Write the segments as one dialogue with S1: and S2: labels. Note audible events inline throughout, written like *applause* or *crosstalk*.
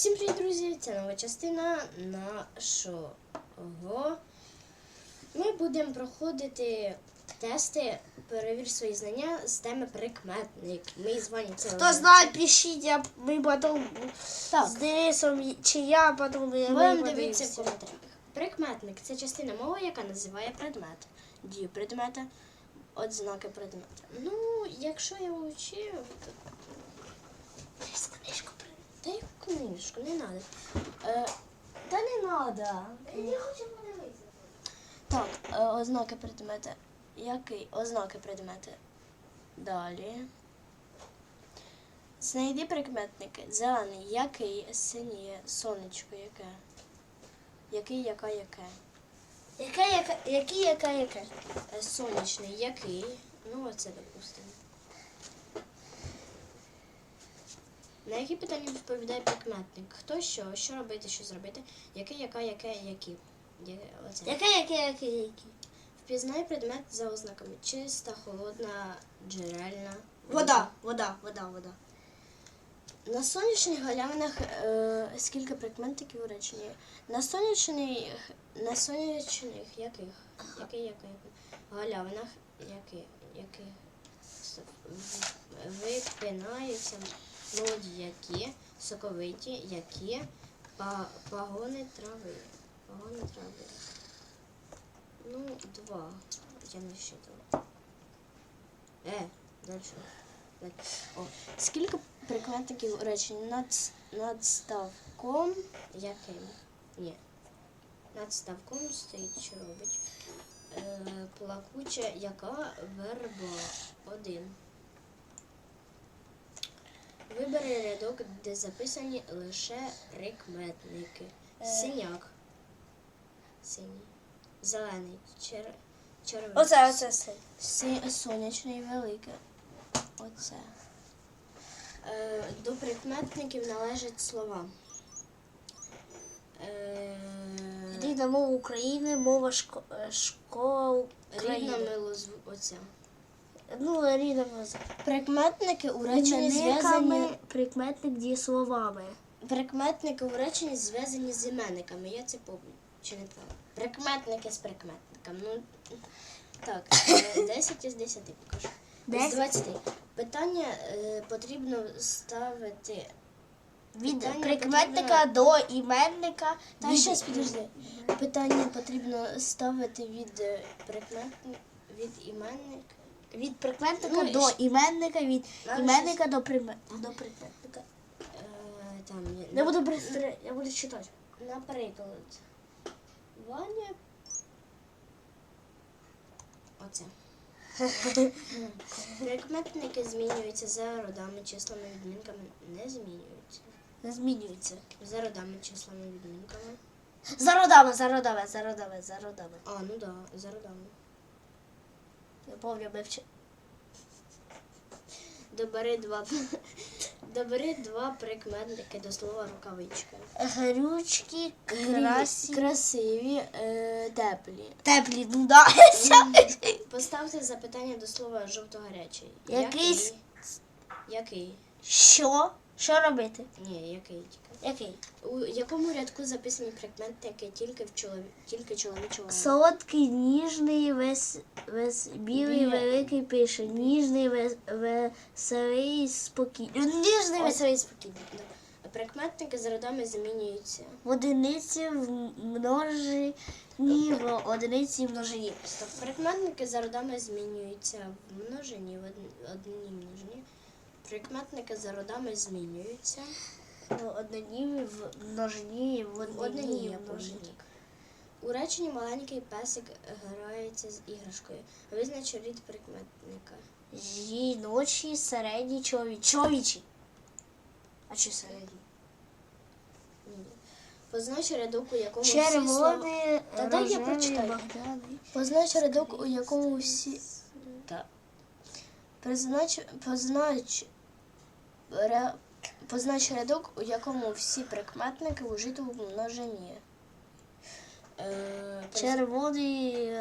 S1: Всім привіт, друзі! Це нова частина нашого. Ми будемо проходити тести, перевір свої знання з теми прикметник. Ми з вами це
S2: Кто знает, пишите, а мы потом
S1: Так.
S2: с Денисом, чи я потом... мы
S1: Будемо дивитися в коментарях. Прикметник це частина мови, яка називає предмет. Дію предмета, ознаки предмета. Ну, якщо я вчив, то
S2: книжку
S1: Та яку книжку, не треба. Е, та не треба.
S2: Я хочу подивитися.
S1: Так, е, ознаки предмета. Який? Ознаки предмета. Далі. Знайди прикметники. Зелений, який, синій, сонечко, яке. Який, яка, яке.
S2: Яка, яка, які, яка, яка?
S1: Е, Сонячний, який. Ну, оце допустимо. На які питання відповідає прикметник? Хто що, що робити, що зробити, який, яка, яке, які. Оце.
S2: Яка, яка, яка, які?
S1: Впізнай предмет за ознаками. Чиста, холодна, джерельна.
S2: Вода, вода, вода, вода.
S1: На сонячних галявинах е, скільки прикметників у реченні? На сонячних, на сонячних яких? Який, яких? Галявинах яких? яких? Випинаються молоді які, соковиті, які, па, пагони трави. Пагони трави. Ну, два. Я не считала. Е, дальше. Далі. О, скільки прикметників у реченні над, над ставком яким? Ні. Над ставком стоїть, що робить. Е, плакуча, яка верба? Один. Вибери рядок, де записані лише прикметники.
S2: Е.
S1: Синяк. Синій. Зелений. Чер... Червоний.
S2: Оце, оце, оце.
S1: Си- сонячний велике. Оце. Е, до прикметників належать слова. Е,
S2: Рідна мова України, мова шко- е, школа
S1: рідна
S2: України.
S1: милозв... Оце.
S2: Ну, мова.
S1: Прикметники у реченні зв'язані.
S2: Прикметник дієсловами.
S1: Прикметники у реченні зв'язані з іменниками. Я це помню. Чи не так? Прикметники з прикметниками. Ну, так, е, *coughs* 10 із 10 покажу. З 20. Питання е, потрібно ставити.
S2: Від
S1: Питання
S2: прикметника до іменника.
S1: Та
S2: від-
S1: щас підожди. Питання потрібно ставити від е, прикметник, від іменник.
S2: Від прикметника
S1: Ну,
S2: до
S1: щ-
S2: іменника, від
S1: Надо
S2: іменника до, приме... до прикметника.
S1: Е, там, є-
S2: Я буду быстро, я буду читати.
S1: Наприклад, Ваня. Оце. *laughs* Прикметники змінюються за родами, числами, відмінками. Не змінюються.
S2: Не змінюється.
S1: За родами, числами, відмінками.
S2: За родами, за родами, за родами, за родами.
S1: А, ну да, за родами.
S2: Пам'ятаю.
S1: Добери два. *laughs* Добери два прикметники до слова рукавичка.
S2: Горючки,
S1: Красиві, красиві е, теплі.
S2: Теплі, ну да.
S1: Поставте запитання до слова жовто-гарячий.
S2: Якийсь-
S1: Який?
S2: Що? Що робити?
S1: Ні, який тільки.
S2: Який?
S1: У якому рядку записані прикметники тільки в чолові... тільки чоловічого?
S2: Солодкий, ніжний, вес, вес, білий,
S1: Біля.
S2: великий пише. Ніжний, вес, веселий, спокійний. Ніжний, веселий, спокійний.
S1: Прикметники з родами змінюються.
S2: В одиниці в множині, в одиниці в множині.
S1: Прикметники за родами змінюються в множині, в од- одній множині. Прикметники за родами змінюються.
S2: В однині, в множині, в
S1: в
S2: множині.
S1: У реченні маленький песик грається з іграшкою. Визнач рід прикметника.
S2: Жіночі, середні, чоловічі. Чоловічі. А чи середні?
S1: Ні. Познач рядок, у якому всі слова... Та дай я прочитаю.
S2: багряний.
S1: Познач рядок, у якому всі... Так. Познач... Познач... Ре... Познач рядок, у якому всі прикметники ужито в множині. Е, поз-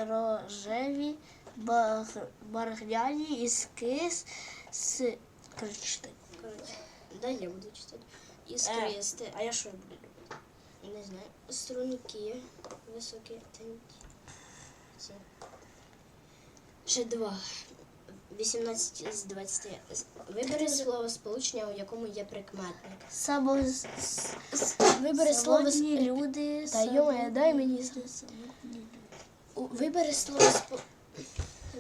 S2: рожеві, баг... багряні, іскис, с... Коротше, читай.
S1: Коротше, Дай я буду читати. іскристе.
S2: А я що буду робити?
S1: Не знаю. Струнки. Високі. Ще два. 18 з 20. Вибери слово сполучення, у якому є прикметник.
S2: Само...
S1: Вибери слово
S2: Самотні люди.
S1: Та йома, дай мені. У- Вибери слово спо...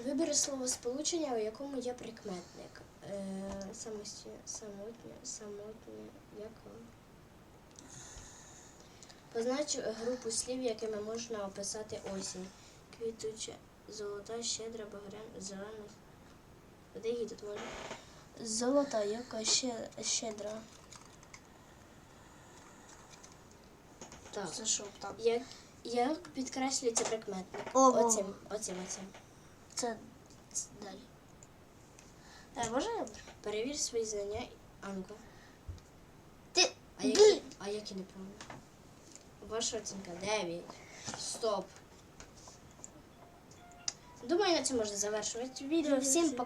S1: Вибери слово сполучення, у якому є прикметник. Е, самості... Самотня, самотня, яка? Познач групу слів, якими можна описати осінь. Квітуча, золота, щедра, багряна, зелена. Де тут можна? Золота, яка ще щедра. Так.
S2: Це що там?
S1: Як, як підкреслюється прикметник?
S2: Ого.
S1: Оцим, оцим, оцим.
S2: Це це далі. Е, може?
S1: Перевір свої знання. А ну-ка.
S2: Ти...
S1: А які, а які неправильно? Ваша оцінка 9. Стоп. Думаю, на цьому можна завершувати відео. Всім пока.